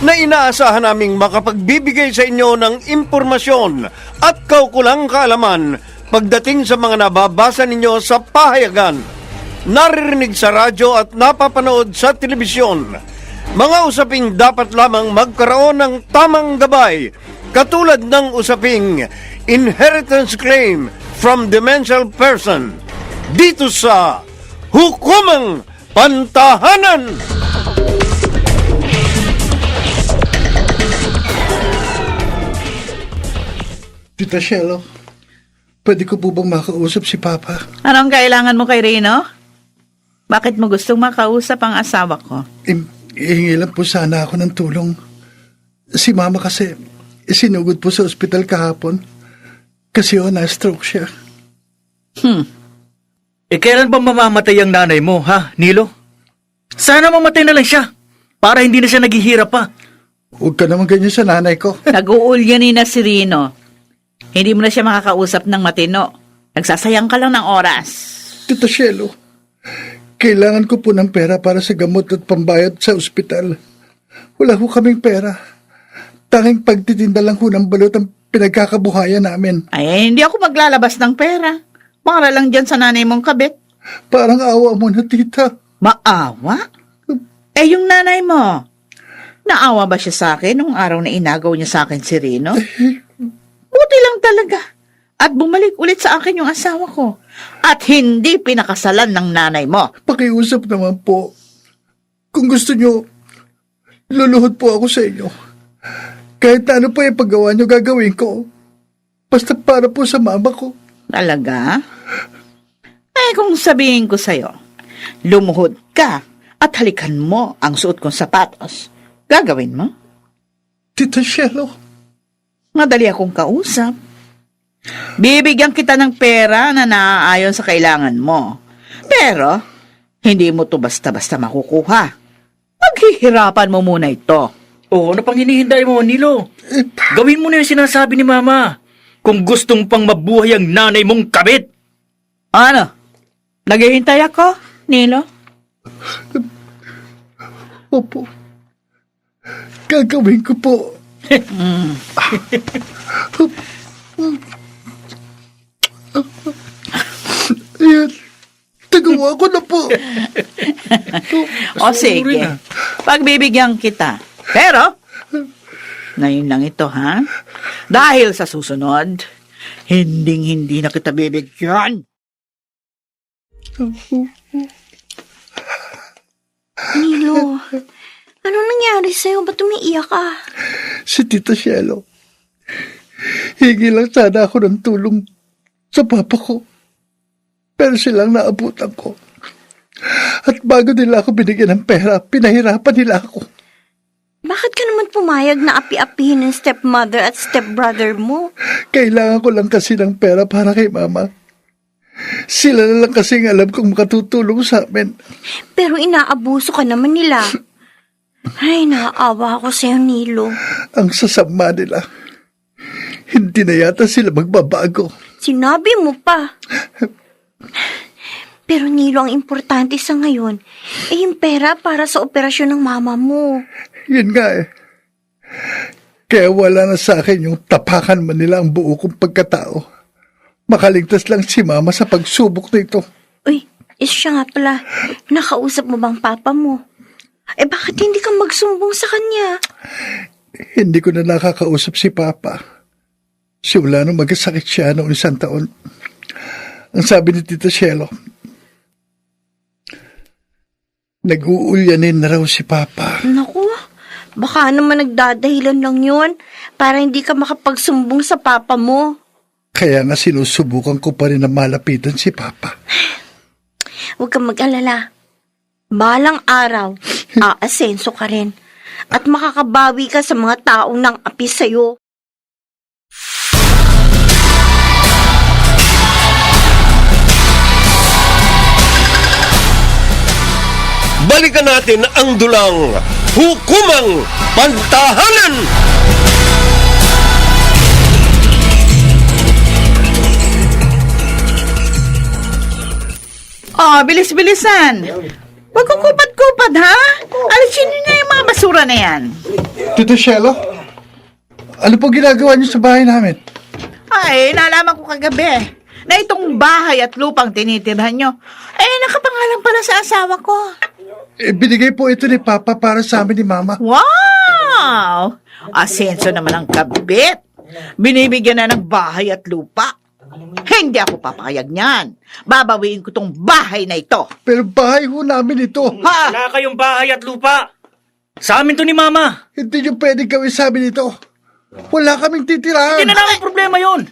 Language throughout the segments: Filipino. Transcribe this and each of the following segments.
na inaasahan naming makapagbibigay sa inyo ng impormasyon at kaukulang kaalaman pagdating sa mga nababasa ninyo sa pahayagan, naririnig sa radyo at napapanood sa telebisyon. Mga usaping dapat lamang magkaroon ng tamang gabay katulad ng usaping inheritance claim from demential person dito sa Hukumang Pantahanan! Tita Shelo, pwede ko po bang makausap si Papa? Anong kailangan mo kay Reno? Bakit mo gustong makausap ang asawa ko? I- ihingi lang po sana ako ng tulong. Si Mama kasi isinugod po sa ospital kahapon kasi oh, na-stroke siya. Eh, kailan ba mamamatay ang nanay mo, ha, Nilo? Sana mamatay na lang siya, para hindi na siya naghihirap pa. Huwag ka naman ganyan sa nanay ko. Nag-uulyanin na si Reno. Hindi mo na siya makakausap ng matino. Nagsasayang ka lang ng oras. Tita Shelo, kailangan ko po ng pera para sa gamot at pambayad sa ospital. Wala ho kaming pera. Tanging pagtitinda lang ho ng balot ang pinagkakabuhayan namin. Ay, hindi ako maglalabas ng pera. Para lang dyan sa nanay mong kabit. Parang awa mo na, tita. Maawa? Eh, yung nanay mo. Naawa ba siya sa akin nung araw na inagaw niya sa akin si Reno? Buti lang talaga. At bumalik ulit sa akin yung asawa ko. At hindi pinakasalan ng nanay mo. Pakiusap naman po. Kung gusto nyo, luluhod po ako sa inyo. Kahit ano pa yung paggawa nyo gagawin ko. Basta para po sa mama ko. Talaga? Eh, kung sabihin ko sa'yo, lumuhod ka at halikan mo ang suot kong sapatos, gagawin mo? Tita Shelo, Madali akong kausap. Bibigyan kita ng pera na naaayon sa kailangan mo. Pero, hindi mo to basta-basta makukuha. Maghihirapan mo muna ito. Oo, ano pang hinihintay mo, Nilo? Gawin mo na yung sinasabi ni Mama. Kung gustong pang mabuhay ang nanay mong kabit. Ano? Naghihintay ako, Nilo? opo. Gagawin ko po. Ayan. Tagawa ko na po. O sige, ah. pagbibigyan kita. Pero, ngayon lang ito, ha? Dahil sa susunod, hinding-hindi na kita bibigyan. Nilo, anong nangyari sa'yo? Ba't umiiyak ka? Si Tita Shelo. Hingi lang sana ako ng tulong sa papa ko. Pero silang naabutan ko. At bago nila ako binigyan ng pera, pinahirapan nila ako. Bakit ka naman pumayag na api-apihin ng stepmother at stepbrother mo? Kailangan ko lang kasi ng pera para kay mama. Sila na lang kasing alam kong makatutulong sa amin. Pero inaabuso ka naman nila. Ay, naaawa ako sa'yo, Nilo. Ang sasama nila. Hindi na yata sila magbabago. Sinabi mo pa. Pero Nilo, ang importante sa ngayon, ay yung pera para sa operasyon ng mama mo. Yun nga eh. Kaya wala na sa akin yung tapakan man nila ang buo kong pagkatao. Makaligtas lang si mama sa pagsubok nito. Uy, is siya nga pala. Nakausap mo bang papa mo? Eh bakit hindi ka magsumbong sa kanya? hindi ko na nakakausap si Papa. Simula nung magkasakit siya noong isang taon. Ang sabi ni Tita Shelo, nag-uulyanin na raw si Papa. Naku, baka naman nagdadahilan lang yun para hindi ka makapagsumbong sa papa mo. Kaya nga sinusubukan ko pa rin na malapitan si Papa. Huwag kang mag-alala. Balang araw, aasenso ka rin. At makakabawi ka sa mga taong nang api sa'yo. Balikan natin ang dulang hukumang pantahanan. Oh, bilis-bilisan. Huwag kong kupad-kupad, ha? Alisin niyo na yung mga basura na yan. Tita Shelo, ano po ginagawa niyo sa bahay namin? Ay, nalaman ko kagabi na itong bahay at lupang tinitirhan nyo, eh, nakapangalan pala sa asawa ko. Eh, binigay po ito ni Papa para sa amin ni Mama. Wow! Asenso naman ang kabit. Binibigyan na ng bahay at lupa. Hindi ako papayag niyan. Babawiin ko tong bahay na ito. Pero bahay ho namin ito. Ha? Wala kayong bahay at lupa. Sa amin to ni Mama. Hindi niyo pwedeng gawin sa amin ito. Wala kaming titirahan. Hindi na namin problema yon.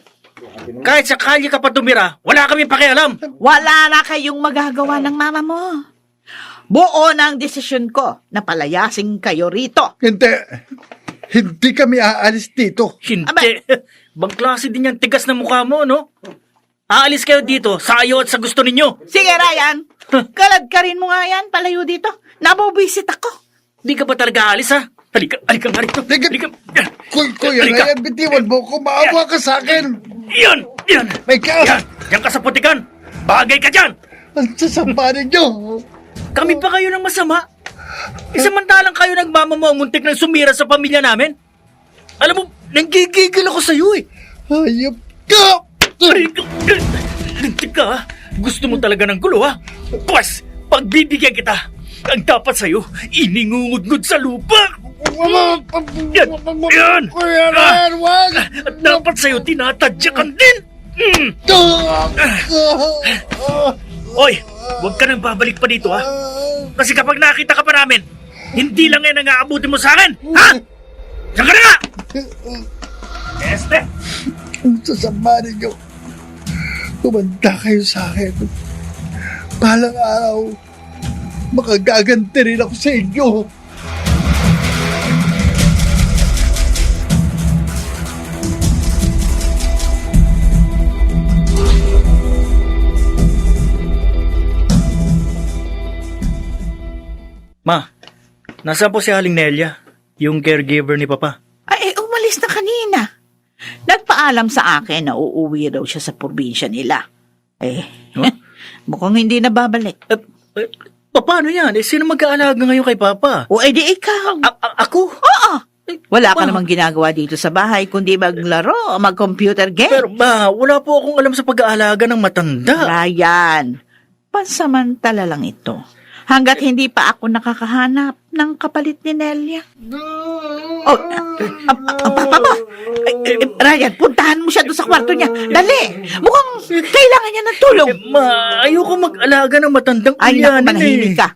Kahit sa kalye ka pa tumira, wala kami pakialam. Wala na kayong magagawa ng mama mo. Buo na ang desisyon ko na palayasin kayo rito. Hindi. Hindi kami aalis dito. Hindi. Bang klase din yan, tigas na mukha mo, no? Aalis kayo dito, sa ayo at sa gusto ninyo. Sige, Ryan. Kalad ka rin mo nga yan, palayo dito. Nabubisit ako. Di ka ba talaga aalis, ha? Halika, halika nga rito. Halika. Halika. Kuy, kuya, Halika. Ryan, bitiwan mo ko. Maawa ka sa akin. Yan, yan. May ka. Yan, yan ka sa putikan. Bagay ka dyan. Ang sasamba ninyo. Kami pa kayo ng masama. Isamantalang kayo nagmamamo ang muntik ng sumira sa pamilya namin. Alam mo, nanggigigil ako sa'yo eh. Hayop ka. Lintik ka ha? Gusto mo talaga ng gulo ha? Pwes, pagbibigyan kita. Ang dapat sa'yo, iningungudngud sa lupa. Yan! Yan! Kuya Ah! Ryan, wag. At dapat sa'yo, tinatadyakan din. Mm. Oy, huwag ka nang babalik pa dito ha. Kasi kapag nakita ka pa namin, hindi lang yan ang aabutin mo sa akin. Ha? Diyan ka na nga! Este! Ang sasamba ninyo. Kumanda kayo sa akin. Balang araw, makagaganti rin ako sa inyo. Ma, nasaan po si Aling Nelia? Yung caregiver ni Papa. Ay, eh, umalis na kanina. Nagpaalam sa akin na uuwi raw siya sa probinsya nila. Eh, mukhang hindi na babalik. Eh, eh, paano yan? Eh, sino mag-aalaga ngayon kay Papa? O edi ikaw. A- a- ako? Oo. Wala ka Ma. namang ginagawa dito sa bahay kundi maglaro o mag-computer game. Pero ma, wala po akong alam sa pag-aalaga ng matanda. Ryan, pansamantala lang ito. Hanggat hindi pa ako nakakahanap ng kapalit ni Nelia. Oh, ah, ah, ah, papa mo! Eh, eh, Ryan, puntahan mo siya doon sa kwarto niya. Dali! Mukhang kailangan niya ng tulong. Eh, ma, ayoko mag-alaga ng matandang Ay, naku, ulyanin manahimik eh. ka.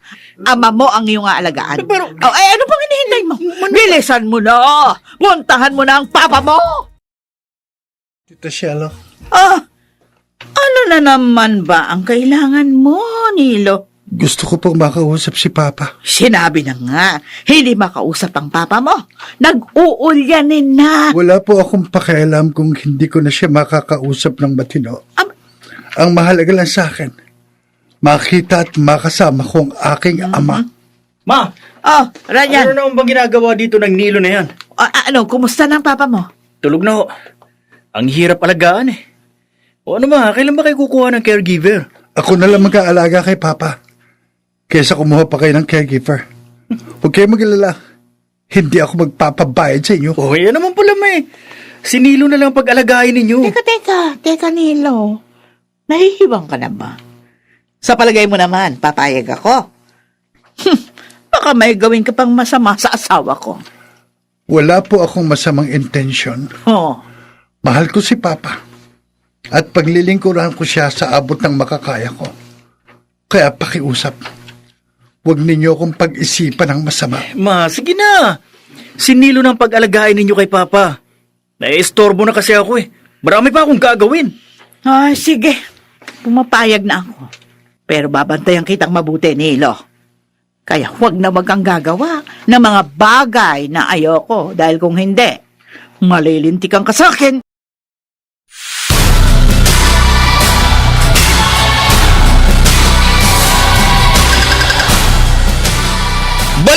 Ama mo ang iyong aalagaan. Pero- oh, ay, ano pang hinihintay mo? Bilisan mo na! Puntahan mo na ang papa mo! Tita Shelo, Ah, ano na naman ba ang kailangan mo, Nilo? Gusto ko pong makausap si Papa. Sinabi na nga, hindi makausap ang papa mo. Nag-uulyanin na. Wala po akong pakialam kung hindi ko na siya makakausap ng matino. Am- Ang mahalaga lang sa akin, makita at makasama ko ang aking ama. Ma, Oh, ano Ryan, na bang ginagawa dito ng Nilo na yan? ah, ano, kumusta na ang papa mo? Tulog na ho. Ang hirap alagaan eh. O ano ma, kailan ba kayo kukuha ng caregiver? Ako na lang mag-aalaga kay Papa. Kesa kumuha pa kayo ng caregiver. Huwag kayo mag-alala. Hindi ako magpapabayad sa inyo. O, yan naman pala may. Si Nilo na lang pag-alagayin ninyo. Teka, teka, teka, Nilo. Nahihibang ka na ba? Sa palagay mo naman, papayag ako. Hmm, baka may gawin ka pang masama sa asawa ko. Wala po akong masamang intensyon. Oh, Mahal ko si Papa. At paglilingkuran ko siya sa abot ng makakaya ko. Kaya pakiusap. Huwag ninyo akong pag-isipan ng masama. Ma, sige na. Sinilo ng pag-alagain ninyo kay Papa. Naiistorbo na kasi ako eh. Marami pa akong gagawin. ay sige. Pumapayag na ako. Pero babantayan kitang mabuti, Nilo. Kaya huwag na wag kang gagawa ng mga bagay na ayoko dahil kung hindi, malilintikan ka sa akin.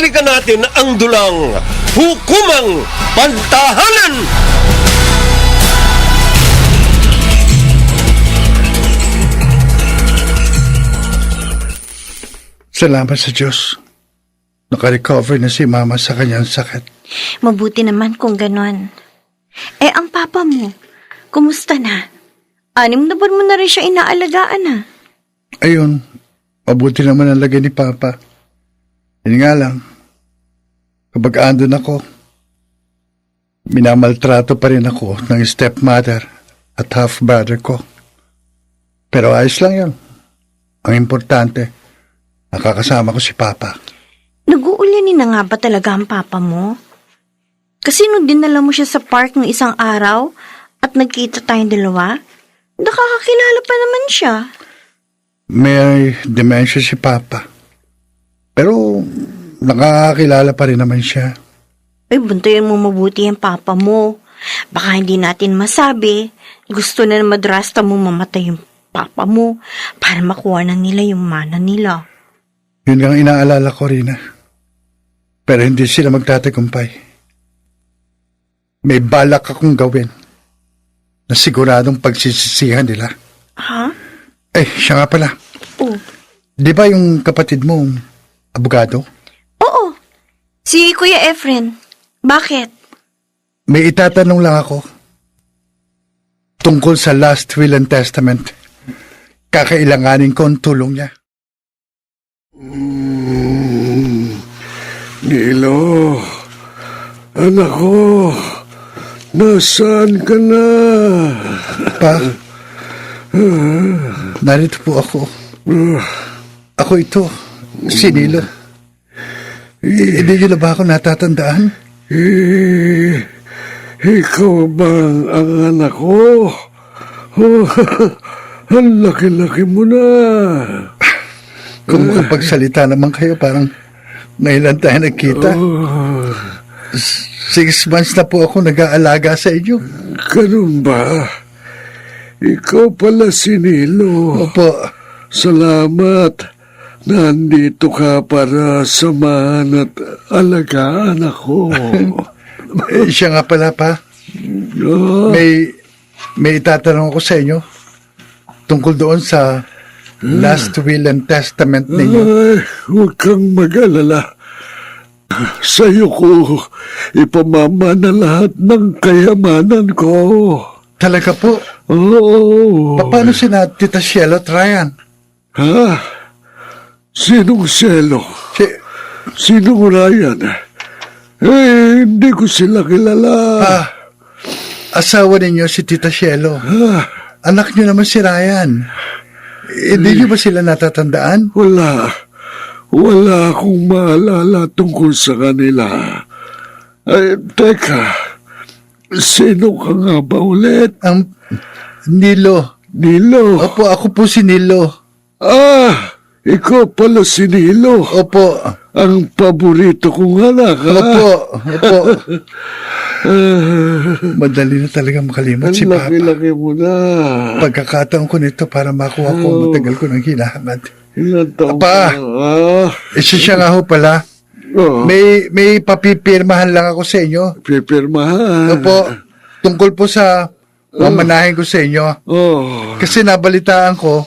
Balikan natin ang dulang hukumang pantahanan! Salamat sa Diyos. Nakarecover na si Mama sa kanyang sakit. Mabuti naman kung ganon. Eh, ang papa mo, kumusta na? Anim na buwan mo na rin siya inaalagaan ah. Ayun, mabuti naman ang lagay ni Papa. Yun nga lang, kapag andun ako, minamaltrato pa rin ako ng stepmother at half-brother ko. Pero ayos lang yun. Ang importante, nakakasama ko si Papa. Nag-uulanin na nga ba talaga ang papa mo? Kasi nung dinala mo siya sa park ng isang araw at nagkita tayong dalawa, nakakakilala pa naman siya. May dementia si Papa. Pero nakakakilala pa rin naman siya. Ay, bantayan mo mabuti ang papa mo. Baka hindi natin masabi. Gusto na madrasta mo mamatay yung papa mo para makuha na nila yung mana nila. Yun ang inaalala ko, Rina. Pero hindi sila magtatagumpay. May balak akong gawin na siguradong pagsisisihan nila. Ha? Eh, siya nga pala. Oh. Di ba yung kapatid mo, abogado? Si Kuya Efren. Bakit? May itatanong lang ako. Tungkol sa last will and testament. Kakailanganin ko ang tulong niya. Nilo, anak ko, nasaan ka na? Pa, narito po ako. Ako ito, si Nilo. Hindi niyo na ba ako natatandaan? Eh, ikaw ba ang anak ko? Oh, ang laki-laki mo na. Kung makapagsalita naman kayo, parang ngayon tayo nagkita. Oh, Six months na po ako nag-aalaga sa inyo. ganun ba? Ikaw pala si Nilo. Opo, Salamat. Nandito ka para samahan at alagaan ako. eh, siya nga pala pa. Ah, May, may itatanong ako sa inyo tungkol doon sa last will and testament ninyo. Ay, huwag kang mag-alala. Sa'yo ko ipamamana lahat ng kayamanan ko. Talaga po. Oo. Pa- Paano si na Tita Shielo at Ryan? Ha? Sinong Selo? Si, Sinong Ryan? Eh, hindi ko sila kilala. ah, asawa ninyo si Tita Shielo. Ah, Anak niyo naman si Ryan. Hindi niyo ba sila natatandaan? wala. Wala akong maalala tungkol sa kanila. Ay, teka. Sino ka nga ba ulit? Ang Nilo. Nilo. Opo, ako po si Nilo. Ah, ikaw pala si Nilo. Opo. Ang paborito kong anak, ha? Opo. Opo. Madali na talaga makalimot ang si Papa. laki-laki mo na. Pagkakataon ko nito para makuha ko ang matagal ko ng hinahangad. Ilan taong Apa. ka na? Eh, siya siya nga ho pala. oh, May, may papipirmahan lang ako sa inyo. pipirmahan. Opo. Tungkol po sa mamanahin ko sa inyo. Oh, Kasi nabalitaan ko,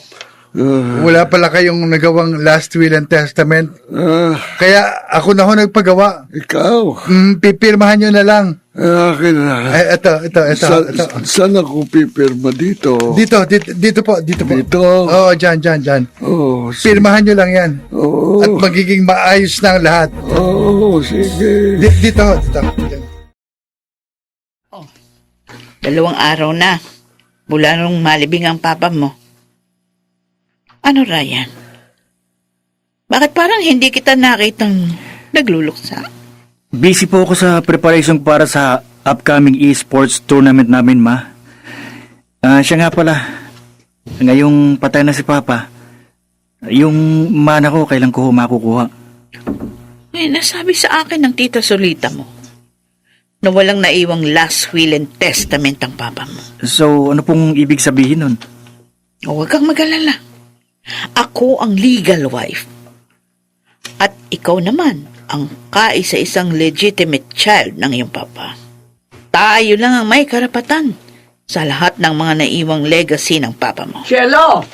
wala pala kayong nagawang last will and testament. ah, Kaya ako na ho nagpagawa. ikaw. Mm, pipirmahan nyo na lang. Ah, Akin na. Eh, ito, ito, ito, Sa, ito. saan ako pipirma dito? Dito, dito, dito po, dito po. Dito? Oo, dyan, dyan, dyan. Oh, sige. Pirmahan nyo lang yan. Oh, At magiging maayos na ang lahat. oh, sige. Di- Dito, dito. Dalawang araw na. Mula nung malibing ang papa mo. Ano, Ryan? Bakit parang hindi kita nakitang nagluluksa? Busy po ako sa preparation para sa upcoming esports tournament namin, ma. Ah, siya nga pala. Ngayong patay na si Papa, yung mana ko kailan ko makukuha. Eh, nasabi sa akin ng tita Solita mo na walang naiwang last will and testament ang papa mo. So, ano pong ibig sabihin nun? O, huwag kang mag-alala. Ako ang legal wife. At ikaw naman ang kaisa-isang legitimate child ng iyong papa. Tayo lang ang may karapatan sa lahat ng mga naiwang legacy ng papa mo. Cielo!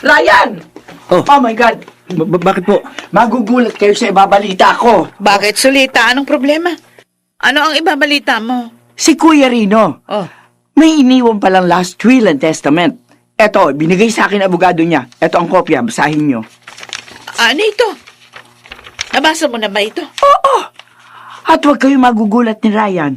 Ryan! Oh. Oh my God! Ba- ba- bakit po? Magugulat kayo sa ibabalita ko. Bakit, Solita? Anong problema? Ano ang ibabalita mo? Si Kuya Rino, Oh, may iniwan palang last will and testament. Eto, binigay sa akin abogado niya. Eto ang kopya, basahin niyo. ano ito? Nabasa mo na ba ito? At huwag kayo magugulat ni Ryan.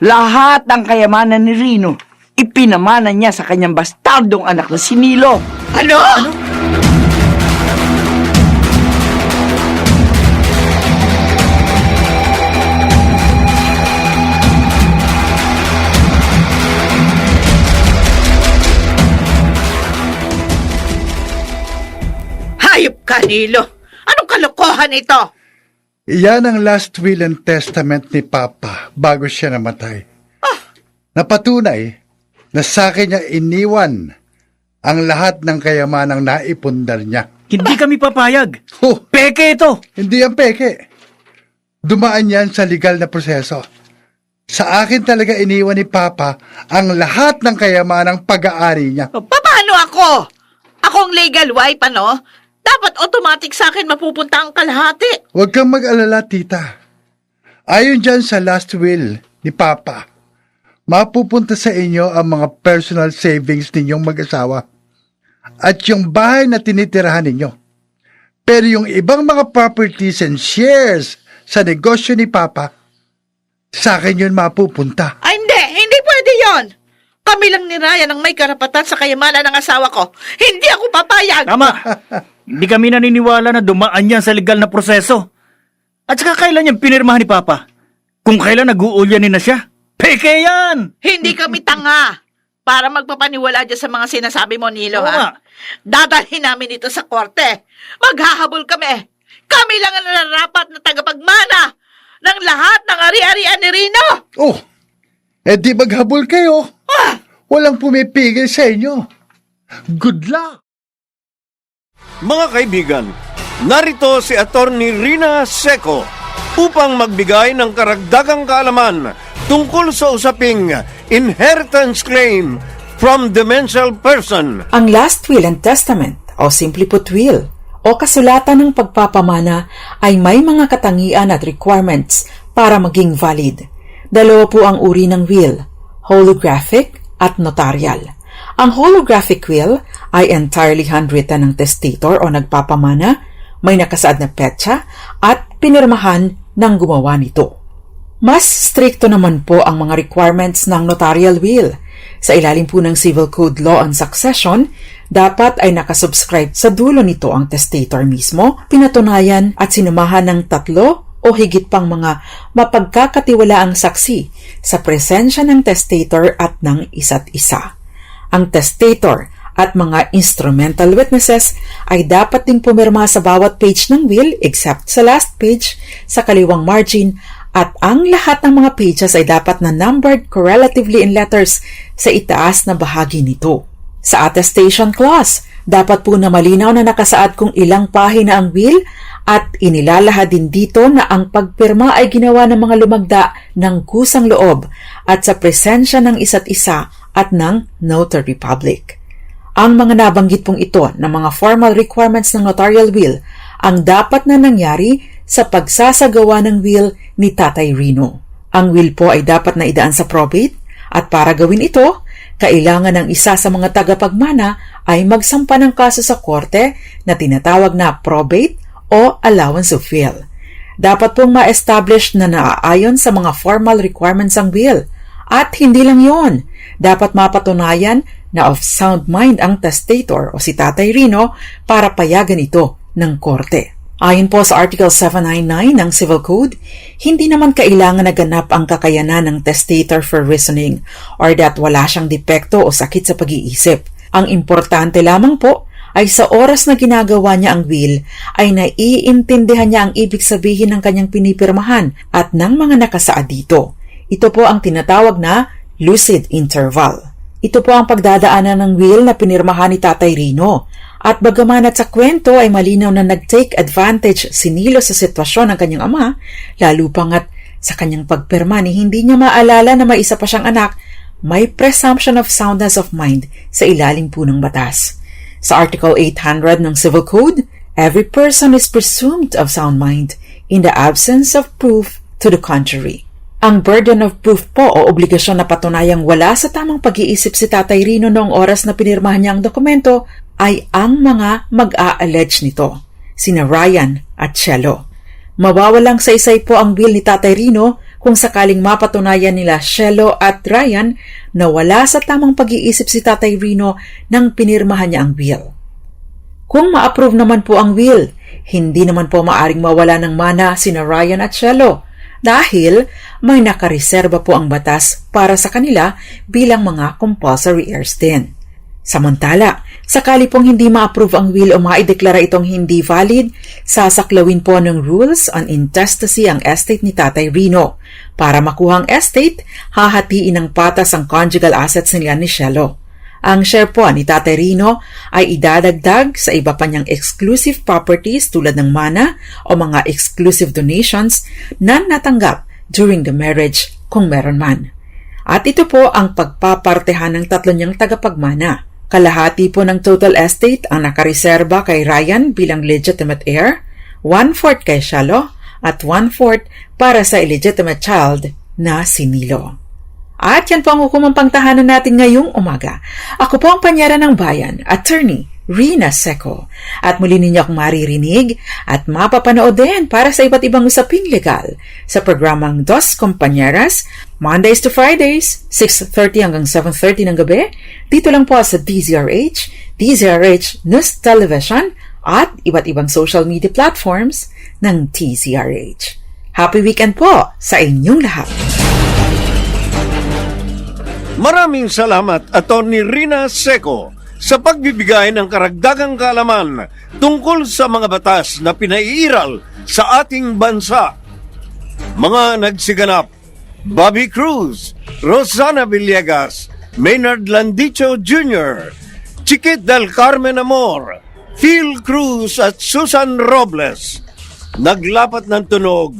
Lahat ng kayamanan ni Rino, ipinamana niya sa kanyang bastardong anak na si Nilo. Ano? Hayop ka, Nilo! Anong kalokohan ito? Iyan ang last will and testament ni Papa bago siya namatay. Napatunay na sa akin niya iniwan ang lahat ng kayamanang naipundar niya. Hindi kami papayag. Oh, Peke ito! hindi yan peke. Dumaan yan sa legal na proseso. Sa akin talaga iniwan ni Papa ang lahat ng kayamanang pag-aari niya. Paano ako? Ako ang legal wife, ano? Dapat automatic sa akin mapupunta ang kalahati. Huwag kang mag-alala, tita. Ayon dyan sa last will ni Papa, mapupunta sa inyo ang mga personal savings ninyong mag-asawa at yung bahay na tinitirahan ninyo. Pero yung ibang mga properties and shares sa negosyo ni Papa, sa akin yun mapupunta. Ay, hindi! Hindi pwede yon. Kami lang ni Ryan ang may karapatan sa kayamanan ng asawa ko. Hindi ako papayag. Tama! Hindi kami naniniwala na dumaan yan sa legal na proseso. At saka kailan yan pinirmahan ni Papa? Kung kailan nag-uulyanin na siya? Peke yan! Hindi kami tanga para magpapaniwala dyan sa mga sinasabi mo, Nilo, Oo ha? nga. Dadalhin namin ito sa korte. Maghahabol kami. Kami lang ang nararapat na tagapagmana ng lahat ng ari-arian ni Rino. Oh, eh di maghabol kayo. Walang pumipigil sa inyo. Good luck! Mga kaibigan, narito si Attorney Rina Seco upang magbigay ng karagdagang kaalaman tungkol sa usaping inheritance claim from demential person. Ang last will and testament o simply put will o kasulatan ng pagpapamana ay may mga katangian at requirements para maging valid. Dalawa po ang uri ng will, holographic at notarial. Ang holographic will ay entirely handwritten ng testator o nagpapamana, may nakasaad na petsa at pinirmahan ng gumawa nito. Mas strikto naman po ang mga requirements ng notarial will. Sa ilalim po ng Civil Code Law on Succession, dapat ay nakasubscribe sa dulo nito ang testator mismo, pinatunayan at sinumahan ng tatlo o higit pang mga mapagkakatiwalaang saksi sa presensya ng testator at ng isa't isa. Ang testator at mga instrumental witnesses ay dapat ding pumirma sa bawat page ng will except sa last page sa kaliwang margin at ang lahat ng mga pages ay dapat na numbered correlatively in letters sa itaas na bahagi nito. Sa attestation clause, dapat po na malinaw na nakasaad kung ilang pahina ang will at inilalahad din dito na ang pagpirma ay ginawa ng mga lumagda ng kusang loob at sa presensya ng isa't isa at ng notary public. Ang mga nabanggit pong ito ng mga formal requirements ng notarial will ang dapat na nangyari sa pagsasagawa ng will ni Tatay Rino. Ang will po ay dapat na idaan sa probate at para gawin ito, kailangan ng isa sa mga tagapagmana ay magsampa ng kaso sa korte na tinatawag na probate o allowance of will. Dapat pong ma-establish na naaayon sa mga formal requirements ang will At hindi lang yon, dapat mapatunayan na of sound mind ang testator o si Tatay Rino para payagan ito ng korte. Ayon po sa Article 799 ng Civil Code, hindi naman kailangan naganap ang kakayanan ng testator for reasoning or that wala siyang depekto o sakit sa pag-iisip. Ang importante lamang po ay sa oras na ginagawa niya ang will, ay naiintindihan niya ang ibig sabihin ng kanyang pinipirmahan at ng mga nakasaad dito. Ito po ang tinatawag na lucid interval. Ito po ang pagdadaanan ng will na pinirmahan ni Tatay Rino. At bagaman at sa kwento ay malinaw na nag-take advantage si Nilo sa sitwasyon ng kanyang ama, lalo pang at sa kanyang pagpirma ni hindi niya maalala na may isa pa siyang anak, may presumption of soundness of mind sa ilalim po ng batas. Sa Article 800 ng Civil Code, every person is presumed of sound mind in the absence of proof to the contrary. Ang burden of proof po o obligasyon na patunayang wala sa tamang pag-iisip si Tatay Rino noong oras na pinirmahan niya ang dokumento ay ang mga mag-a-allege nito, sina Ryan at Shelo. Mawawalang saysay po ang bill ni Tatay Rino kung sakaling mapatunayan nila Shelo at Ryan na wala sa tamang pag-iisip si Tatay Rino nang pinirmahan niya ang bill. Kung ma-approve naman po ang will, hindi naman po maaring mawala ng mana sina Ryan at Shelo dahil may nakareserba po ang batas para sa kanila bilang mga compulsory heirs din. Samantala, sakali pong hindi ma-approve ang will o maideklara itong hindi valid, sasaklawin po ng rules on intestacy ang estate ni Tatay Rino. Para makuha ang estate, hahatiin ng patas ang conjugal assets nila ni Shelo. Ang share po ni Tatay Rino ay idadagdag sa iba pa niyang exclusive properties tulad ng mana o mga exclusive donations na natanggap during the marriage kung meron man. At ito po ang pagpapartehan ng tatlo niyang tagapagmana. Kalahati po ng total estate ang nakareserba kay Ryan bilang legitimate heir, one-fourth kay Shalo, at one-fourth para sa illegitimate child na si Nilo. At yan po ang hukumang pangtahanan natin ngayong umaga. Ako po ang panyara ng bayan, attorney Rina Seco. At muli ninyo akong maririnig at mapapanood din para sa iba't ibang usaping legal sa programang Dos Compañeras, Mondays to Fridays, 6.30 hanggang 7.30 ng gabi, dito lang po sa DZRH, DZRH News Television, at iba't ibang social media platforms ng TZRH. Happy weekend po sa inyong lahat! Maraming salamat, Atty. Rina Seco, sa pagbibigay ng karagdagang kaalaman tungkol sa mga batas na pinaiiral sa ating bansa. Mga nagsiganap, Bobby Cruz, Rosana Villegas, Maynard Landicho Jr., Chiquit del Carmen Amor, Phil Cruz at Susan Robles. Naglapat ng tunog,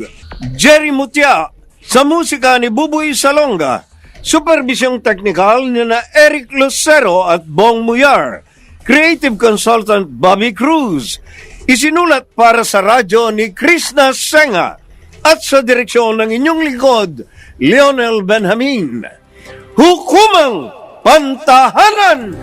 Jerry Mutia, sa musika ni Buboy Salonga, Supervisyong Teknikal ni na Eric Lucero at Bong Muyar. Creative Consultant Bobby Cruz. Isinulat para sa radyo ni Krishna Senga. At sa direksyon ng inyong lingkod, Lionel Benjamin. Hukumang Pantahanan!